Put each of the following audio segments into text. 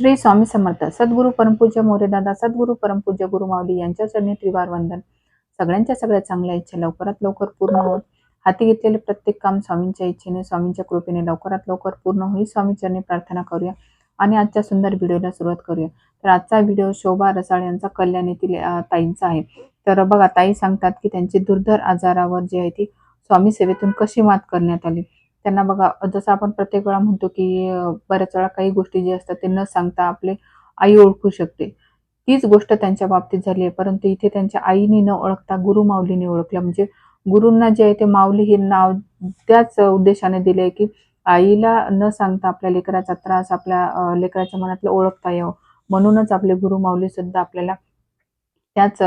श्री स्वामी समर्थ सद्गुरू परमपूज्य मोरेदादा सद्गुरू परमपूज्य गुरु माऊली यांच्या चरणी त्रिवार वंदन. सगळ्यांच्या सगळ्या चांगल्या इच्छा लवकरात लवकर पूर्ण होत. हाती घेतलेले प्रत्येक काम स्वामींच्या इच्छेने स्वामींच्या कृपेने लवकरात लवकर पूर्ण होईल. स्वामी चरणी प्रार्थना करूया आणि आजच्या सुंदर व्हिडिओला सुरुवात करूया. तर आजचा व्हिडिओ शोभा रसाळ यांचा कल्याण येथील ताईंचा आहे. तर बघा ताई सांगतात की त्यांची दुर्धर आजारावर जी आहे ती स्वामी सेवेतून कशी मात करण्यात आली? त्यांना बघा जसं आपण प्रत्येक वेळा म्हणतो की बऱ्याच वेळा काही गोष्टी जे असतात ते न सांगता आपले आई ओळखू शकते. तीच गोष्ट त्यांच्या बाबतीत झाली आहे. परंतु इथे त्यांच्या आईने न ओळखता गुरु माऊलीने ओळखलं. म्हणजे गुरूंना जे आहे ते माऊली हे नाव त्याच उद्देशाने दिले की आईला न सांगता आपल्या लेकराचा त्रास आपल्या लेकराच्या मनातलं ओळखता यावं. म्हणूनच आपले गुरु माऊली सुद्धा आपल्याला त्याच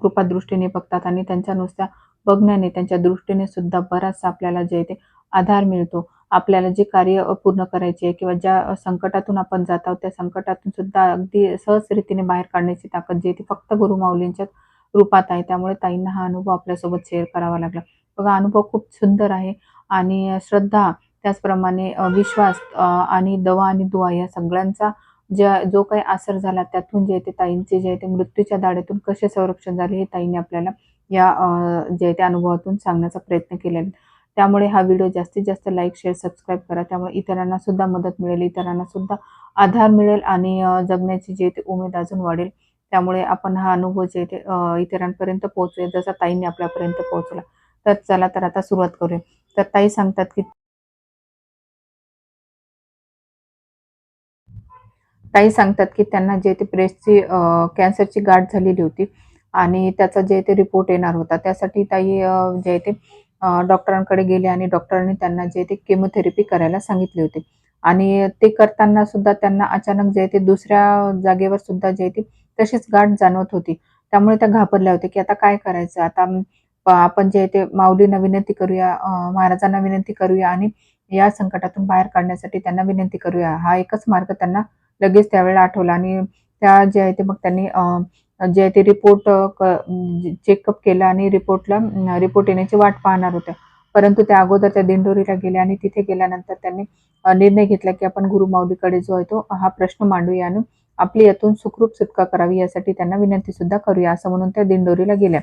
कृपा दृष्टीने बघतात आणि त्यांच्या नुसत्या बघण्याने त्यांच्या दृष्टीने सुद्धा बराचसा आपल्याला जे आहे ते आधार मिळतो. आपल्याला जे कार्य पूर्ण करायचे आहे किंवा ज्या संकटातून आपण जात आहोत त्या संकटातून सुद्धा अगदी सहज रीतीने बाहेर काढण्याची ताकद जी आहे ती फक्त गुरुमाऊलींच्या रूपात आहे. त्यामुळे ताईंना हा अनुभव आपल्यासोबत शेअर करावा लागला. बघा अनुभव खूप सुंदर आहे आणि श्रद्धा त्याचप्रमाणे विश्वास आणि दवा आणि दुवा या सगळ्यांचा ज्या जो काही आसर झाला त्यातून जे ते ताईंचे जे आहे ते मृत्यूच्या दाढेतून कसे संरक्षण झाले हे ताईंनी आपल्याला या जे आहे त्या अनुभवातून सांगण्याचा प्रयत्न केलेला आहे. त्यामुळे हा व्हिडिओ जास्तीत जास्त लाईक शेअर सबस्क्राईब करा. त्यामुळे इतरांना सुद्धा मदत मिळेल इतरांना सुद्धा आधार मिळेल आणि जगण्याची जे ते उमेद अजून वाढेल. त्यामुळे आपण हा अनुभव जे ते इतरांपर्यंत पोहोचूया. जसा ताईंनी आपल्यापर्यंत पोहोचला. तर चला तर आता सुरुवात करूया. तर ताई सांगतात की ताई सांगतात की त्यांना जे ते ब्रेस्टची कॅन्सरची गाठ झालेली होती. आणि त्याचा जे ते रिपोर्ट येणार होता. त्यासाठी ताई जे ते डॉक्टरांकडे गेले आणि डॉक्टरांनी त्यांना जे ते केमोथेरपी करायला सांगितले होते. आणि ते करताना सुद्धा त्यांना अचानक जे ते दुसऱ्या जागेवर सुद्धा जे ते तशीच गाठ जाणवत होती. त्यामुळे त्या घाबरल्या होत्या की आता काय करायचं? आता आपण जे ते माऊलींना विनंती करूया महाराजांना विनंती करूया आणि या संकटातून बाहेर काढण्यासाठी त्यांना विनंती करूया. हा एकच मार्ग त्यांना लगेच त्यावेळेला आठवला आणि त्या जे आहे ते मग त्यांनी जे ते रिपोर्ट चेकअप केला आणि रिपोर्टला रिपोर्ट येण्याची वाट पाहणार होत्या परंतु त्या अगोदर त्या दिंडोरीला गेल्या आणि तिथे गेल्यानंतर त्यांनी निर्णय घेतला की आपण गुरु माऊलीकडे जो आहे तो हा प्रश्न मांडूया आणि आपली यातून सुखरूप सुटका करावी यासाठी त्यांना विनंती सुद्धा करूया असं म्हणून त्या दिंडोरीला गेल्या.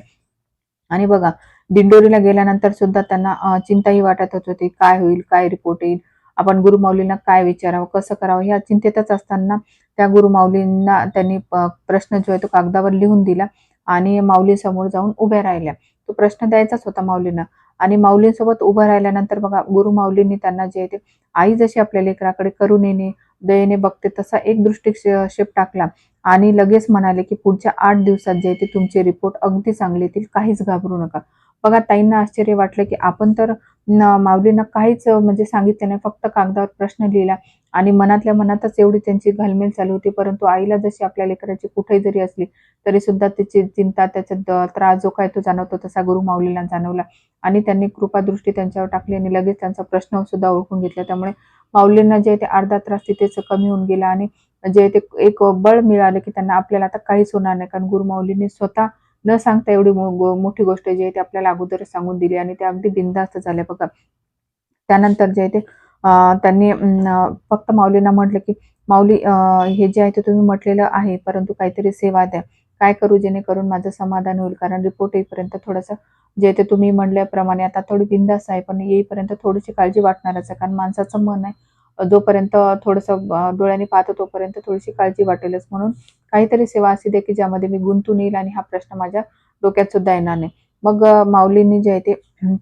आणि बघा दिंडोरीला गेल्यानंतर सुद्धा त्यांना चिंताही वाटत होत होती काय होईल काय रिपोर्ट येईल. आपण गुरुमाऊलींना काय विचारावं कसं करावं ह्या चिंतेतच असताना त्या गुरुमाऊलींना त्यांनी प- प्रश्न जो आहे तो कागदावर लिहून दिला आणि माऊली समोर जाऊन उभ्या राहिल्या. तो प्रश्न द्यायचाच होता माऊलींना आणि माऊलींसोबत उभं राहिल्यानंतर बघा गुरु माऊलींनी त्यांना जे आहे ते आई जशी आपल्या लेकराकडे करुणेने दयेने बघते तसा एक दृष्टिक्षेप टाकला आणि लगेच म्हणाले की पुढच्या आठ दिवसात जे आहे ते तुमचे रिपोर्ट अगदी चांगले येतील काहीच घाबरू नका. बघा ताईंना आश्चर्य वाटलं की आपण तर न- माऊलींना काहीच म्हणजे सांगितलं नाही फक्त कागदावर प्रश्न लिहिला. आणि मनातल्या मनातच एवढी त्यांची घालमेल चालू होती परंतु आईला जशी आपल्या लेकराची कुठेही जरी असली तरी सुद्धा त्याची चिंता त्याचा द- त्रास जो काय तो जाणवतो तसा गुरु माऊलीला जाणवला. आणि त्यांनी कृपादृष्टी त्यांच्यावर टाकली आणि लगेच त्यांचा प्रश्न सुद्धा ओळखून घेतला. त्यामुळे माऊलींना जे ते अर्धा त्रास तिथेच कमी होऊन गेला आणि जे ते एक बळ मिळालं की त्यांना आपल्याला आता काहीच होणार नाही कारण गुरु माऊलींनी स्वतः न सांगता एवढी मो- गो- मोठी गोष्ट जी आहे ती आपल्याला अगोदर सांगून दिली आणि त्या अगदी बिनधास्त झाल्या बघा. त्यानंतर जे आहे ते त्यांनी फक्त माऊलींना म्हटलं की माऊली हे जे आहे ते तुम्ही म्हटलेलं आहे परंतु काहीतरी सेवा द्या. काय करू जेणेकरून माझं समाधान होईल? कारण रिपोर्ट येईपर्यंत थोडंसं जे ते तुम्ही म्हणल्याप्रमाणे आता थोडी बिंदास आहे पण येईपर्यंत थोडीशी काळजी वाटणारच आहे. कारण माणसाचं मन आहे जोपर्यंत थोडंसं डोळ्याने पाहतो तोपर्यंत थोडीशी काळजी वाटेलच. म्हणून काहीतरी सेवा अशी दे की ज्यामध्ये मी गुंतून येईल आणि हा प्रश्न माझ्या डोक्यात सुद्धा येणार नाही. मग माऊलींनी जे आहे ते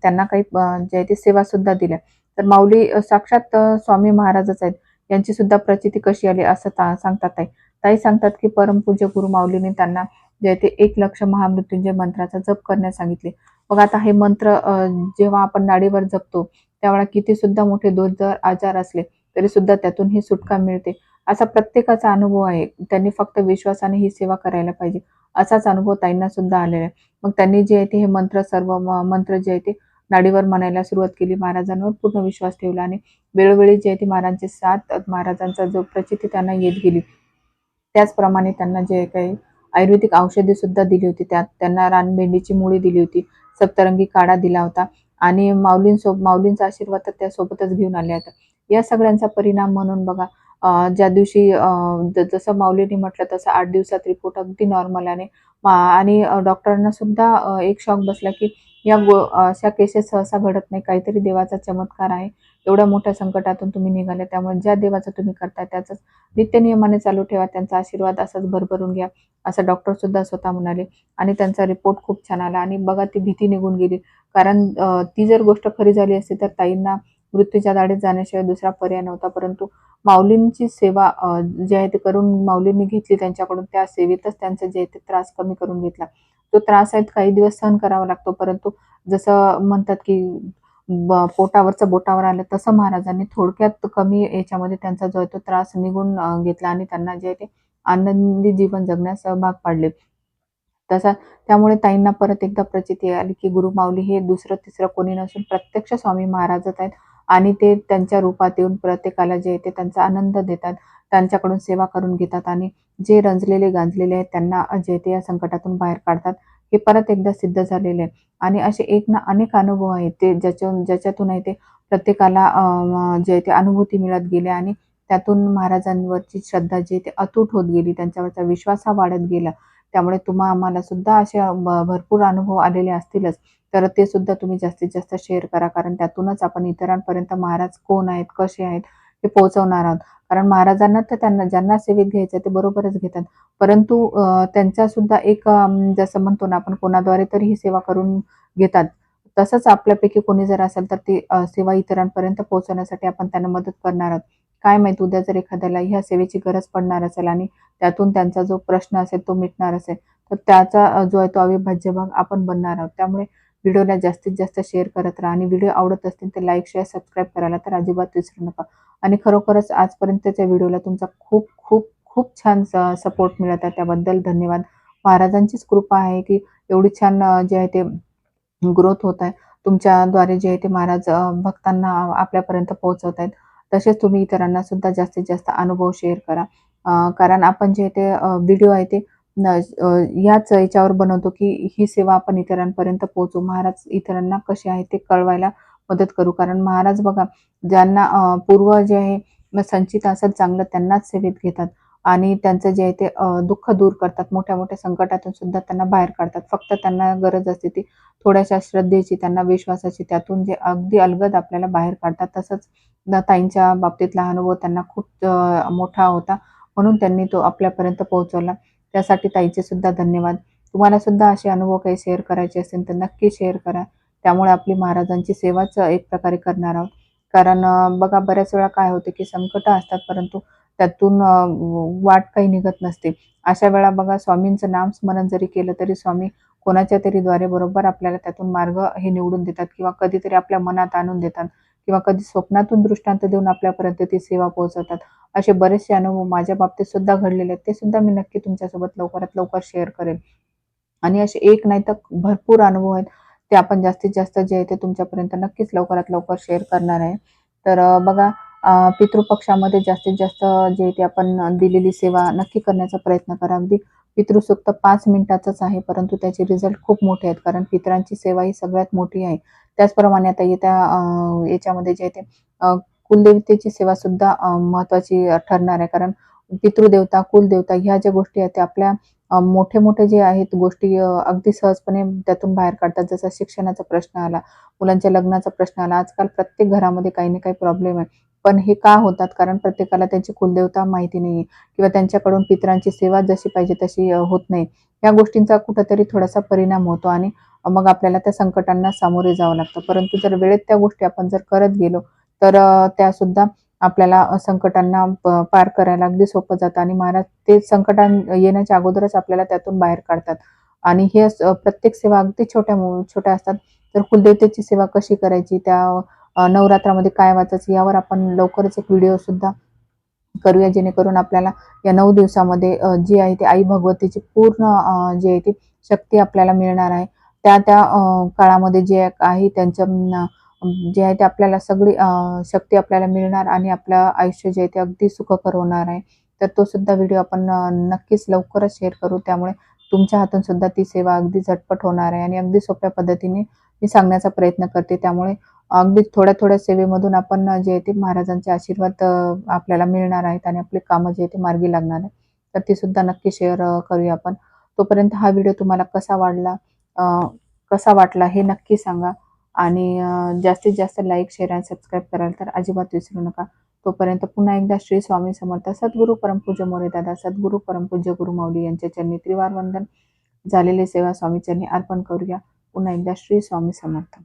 त्यांना काही जे आहे ते सेवा सुद्धा दिल्या. तर माऊली साक्षात स्वामी महाराजच आहेत. यांची सुद्धा प्रचिती कशी आली असं ता सांगतात ताई. ताई सांगतात की परमपूज्य गुरु माऊलीने त्यांना जे आहे ते एक लक्ष महामृत्युंजय मंत्राचा जप करण्यास सांगितले. मग आता हे मंत्र जेव्हा आपण नाडीवर जपतो त्यावेळा किती सुद्धा मोठे दोष जर आजार असले तरी सुद्धा त्यातून ही सुटका मिळते. असा प्रत्येकाचा अनुभव आहे. त्यांनी फक्त विश्वासाने ही सेवा करायला पाहिजे. असाच अनुभव ताईंना सुद्धा आलेला आहे. मग त्यांनी जे आहे ते हे मंत्र सर्व मंत्र जे आहे ते नाडीवर म्हणायला सुरुवात केली. महाराजांवर पूर्ण विश्वास ठेवला आणि वेळोवेळी जे आहे ते महाराजांचे साथ महाराजांचा जो प्रचिती त्यांना येत गेली. त्याचप्रमाणे त्यांना जे काही आयुर्वेदिक औषधे सुद्धा दिली होती. त्यात त्यांना रानभेंडीची मुळी दिली होती. सप्तरंगी काढा दिला होता. आणि माऊलींसोबत माऊलींचा आशीर्वाद तर त्यासोबतच घेऊन आल्या होत्या. या सगळ्यांचा परिणाम म्हणून बघा ज्या दिवशी ज जसं माऊलीने म्हटलं तसं आठ दिवसात रिपोर्ट अगदी नॉर्मल आले. आणि डॉक्टरांना सुद्धा एक शॉक बसला, की या गो अशा केसेस सहसा घडत नाही. काहीतरी देवाचा चमत्कार आहे. एवढ्या मोठ्या संकटातून तुम्ही निघाले. त्यामुळे ज्या देवाचं तुम्ही करताय त्याचंच नित्य नियमाने चालू ठेवा. त्यांचा आशीर्वाद असाच भरभरून घ्या, असं डॉक्टरसुद्धा स्वतः म्हणाले. आणि त्यांचा रिपोर्ट खूप छान आला आणि बघा ती भीती निघून गेली. कारण ती जर गोष्ट खरी झाली असती तर ताईंना मृत्यूच्या दाडीत जाण्याशिवाय दुसरा पर्याय नव्हता. परंतु माऊलींची सेवा जे आहे ते करून माऊलींनी घेतली त्यांच्याकडून. त्या सेवेतच त्यांचा जे आहे ते त्रास कमी करून घेतला. तो त्रास आहे काही दिवस सहन करावा लागतो. परंतु जसं म्हणतात, की ब पोटावरचं बोटावर आलं तसं महाराजांनी थोडक्यात कमी याच्यामध्ये त्यांचा जो आहे तो त्रास निघून घेतला आणि त्यांना जे आहे ते आनंदी जीवन जगण्यास भाग पाडले. तसा त्यामुळे ताईंना परत एकदा प्रचिती आली, की गुरु माऊली हे दुसरं-तिसरं कोणी नसून प्रत्यक्ष स्वामी महाराजच आहेत आणि ते त्यांच्या रूपात येऊन प्रत्येकाला जे ते त्यांचा आनंद देतात. त्यांच्याकडून सेवा करून घेतात आणि जे रंजलेले, गांजलेले आहेत त्यांना जे ते या संकटातून बाहेर काढतात. हे परत एकदा सिद्ध झालेले आहे आणि असे एक ना अनेक अनुभव आहेत ते ज्याच्या ज्याच्यातून आहे ते प्रत्येकाला जे ते अनुभूती मिळत गेले आणि त्यातून महाराजांवरची श्रद्धा जी आहे अतूट होत गेली. त्यांच्यावरचा विश्वास हा वाढत गेला. त्यामुळे तुम्हा आम्हाला सुद्धा असे भरपूर अनुभव आलेले असतीलच. तर ते सुद्धा तुम्ही जास्तीत जास्त शेअर करा. कारण त्यातूनच आपण इतरांपर्यंत महाराज कोण आहेत, कसे आहेत हे पोहोचवणार आहोत. कारण महाराजांना तर त्यांना ज्यांना सेवेत घ्यायचं ते बरोबरच घेतात. परंतु त्यांचा सुद्धा एक जसं म्हणतो ना आपण कोणाद्वारे तरी ही सेवा करून घेतात. तसंच आपल्यापैकी कोणी जर असेल तर ती सेवा इतरांपर्यंत पोहोचवण्यासाठी आपण त्यांना मदत करणार आहोत. काय माहीत उद्या जर एखाद्याला ह्या सेवेची गरज पडणार असेल आणि त्यातून त्यांचा जो प्रश्न असेल तो मिटणार असेल, तर त्याचा जो आहे तो अविभाज्य भाग आपण बनणार आहोत. त्यामुळे व्हिडिओला जास्तीत जास्त शेअर करत राहा आणि व्हिडिओ आवडत असतील तर लाईक, शेअर, सबस्क्राईब करायला तर अजिबात विसरू नका. आणि खरोखरच आजपर्यंतच्या व्हिडिओला तुमचा खूप, खूप, खूप छान स सपोर्ट मिळत आहे. त्याबद्दल धन्यवाद. महाराजांचीच कृपा आहे, की एवढी छान जे आहे ते ग्रोथ होत आहे. तुमच्याद्वारे जे आहे ते महाराज भक्तांना आपल्यापर्यंत पोहोचवत आहेत. तसेच तुम्ही इतरांना सुद्धा जास्तीत जास्त अनुभव शेअर करा. कारण आपण जे ते व्हिडिओ आहे ते न याच्यावर बनवतो, की ही सेवा आपण इतरांपर्यंत पोहोचू महाराज इतरांना कसे आहे ते कळवायला मदत करू. कारण महाराज बघा ज्यांना पूर्व जे आहे संचित असेल चांगलं त्यांनाच सेवेत घेतात आणि त्यांचं जे आहे ते दुःख दूर करतात. मोठ्या-मोठ्या संकटातून सुद्धा त्यांना बाहेर काढतात. फक्त त्यांना गरज असते ती थोड्याशा श्रद्धेची, त्यांना विश्वासाची. त्यातून जे अगदी अलगद आपल्याला बाहेर काढतात. तसंच ताईंच्या बाबतीतला अनुभव त्यांना खूप मोठा होता. म्हणून त्यांनी तो आपल्यापर्यंत पोहोचवला. त्यासाठी ताईचे सुद्धा धन्यवाद. तुम्हाला सुद्धा असे अनुभव काही शेअर करायचे असेल तर नक्की शेअर करा. त्यामुळे आपली महाराजांची सेवाच एक प्रकारे करणार आहोत. कारण बघा बऱ्याच वेळा काय होते, की संकटं असतात परंतु त्यातून वाट काही निघत नसते. अशा वेळा बघा स्वामींचं नामस्मरण जरी केलं तरी स्वामी कोणाच्या तरी द्वारे बरोबर आपल्याला त्यातून मार्ग हे निवडून देतात किंवा कधीतरी आपल्या मनात आणून देतात किंवा कधी स्वप्नातून दृष्टांत देऊन आपल्यापर्यंत ती सेवा पोहोचवतात. असे बरेचसे अनुभव माझ्या बाबतीत सुद्धा घडलेले आहेत. ते सुद्धा मी नक्की तुमच्यासोबत लवकरात लवकर शेअर करेन. आणि असे एक नाही तर भरपूर अनुभव आहेत. ते आपण जास्तीत जास्त जे आहे ते तुमच्यापर्यंत नक्कीच लवकरात लवकर शेअर करणार आहे. तर बघा पितृपक्षामध्ये जास्तीत जास्त जे ते आपण दिलेली सेवा नक्की करण्याचा प्रयत्न करा. अगदी पितृसुक्त पाच मिनिटाचाच आहे, परंतु त्याचे रिझल्ट खूप मोठे आहेत. कारण पितरांची सेवा ही सगळ्यात मोठी आहे. त्याचप्रमाणे आता येत्या याच्यामध्ये जे आहे ते कुलदेवतेची सेवा सुद्धा महत्वाची ठरणार आहे. कारण पितृदेवता, कुलदेवता ह्या ज्या गोष्टी आहेत त्या आपल्या मोठे-मोठे जे आहेत गोष्टी अगदी सहजपणे त्यातून बाहेर काढतात. जसा शिक्षणाचा प्रश्न आला, मुलांच्या लग्नाचा प्रश्न आला. आजकाल प्रत्येक घरामध्ये काही ना काही प्रॉब्लेम आहे. पण हे का होतात? कारण प्रत्येकाला त्यांची कुलदेवता माहिती नाहीये किंवा त्यांच्याकडून पितरांची सेवा जशी पाहिजे तशी होत नाही. या गोष्टींचा कुठंतरी थोडासा परिणाम होतो आणि मग आपल्याला त्या संकटांना सामोरे जावं लागतं. परंतु जर वेळेत त्या गोष्टी आपण जर करत गेलो, तर त्या त्यासुद्धा आपल्याला संकटांना प पार करायला अगदी सोपं जातं आणि महाराज ते संकटां येण्याच्या अगोदरच आपल्याला त्यातून बाहेर काढतात. आणि हे प्रत्येक सेवा अगदी छोट्या मो छोट्या असतात. तर कुलदेवतेची सेवा कशी करायची, त्या नवरात्रामध्ये काय वाचायचं यावर आपण लवकरच एक व्हिडिओ सुद्धा करूया. जेणेकरून आपल्याला या नऊ दिवसामध्ये जी आहे ती आई भगवतीची पूर्ण जी आहे ती शक्ती आपल्याला मिळणार आहे. त्या त्या काळामध्ये जे आहे त्यांच्या जे आहे ते आपल्याला सगळी शक्ती आपल्याला मिळणार आणि आपलं आयुष्य जे आहे ते अगदी सुखकर होणार आहे. तर तो सुद्धा व्हिडिओ आपण नक्कीच लवकरच शेअर करू. त्यामुळे तुमच्या हातून सुद्धा ती सेवा अगदी झटपट होणार आहे आणि अगदी सोप्या पद्धतीने मी सांगण्याचा प्रयत्न करते. त्यामुळे अगदी थोड्या थोड्या सेवेमधून आपण जे आहे ते महाराजांचे आशीर्वाद आपल्याला मिळणार आहेत आणि आपली कामं जे आहे ते मार्गी लागणार आहे तर ती सुद्धा नक्की शेअर करूया आपण तोपर्यंत हा व्हिडिओ तुम्हाला कसा वाढला कसा वाटला हे नक्की सांगा. आणि जास्तीत जास्त लाईक शेअर आणि सबस्क्राईब करायला तर अजिबात विसरू नका. तोपर्यंत पुन्हा एकदा श्री स्वामी समर्थ सद्गुरू परमपूज्य मोरे दादा सद्गुरू परमपूज्य गुरु माऊली यांच्या चरणी त्रिवार वंदन. झालेली सेवा स्वामी चरणी अर्पण करूया. पुन्हा एकदा श्री स्वामी समर्थ.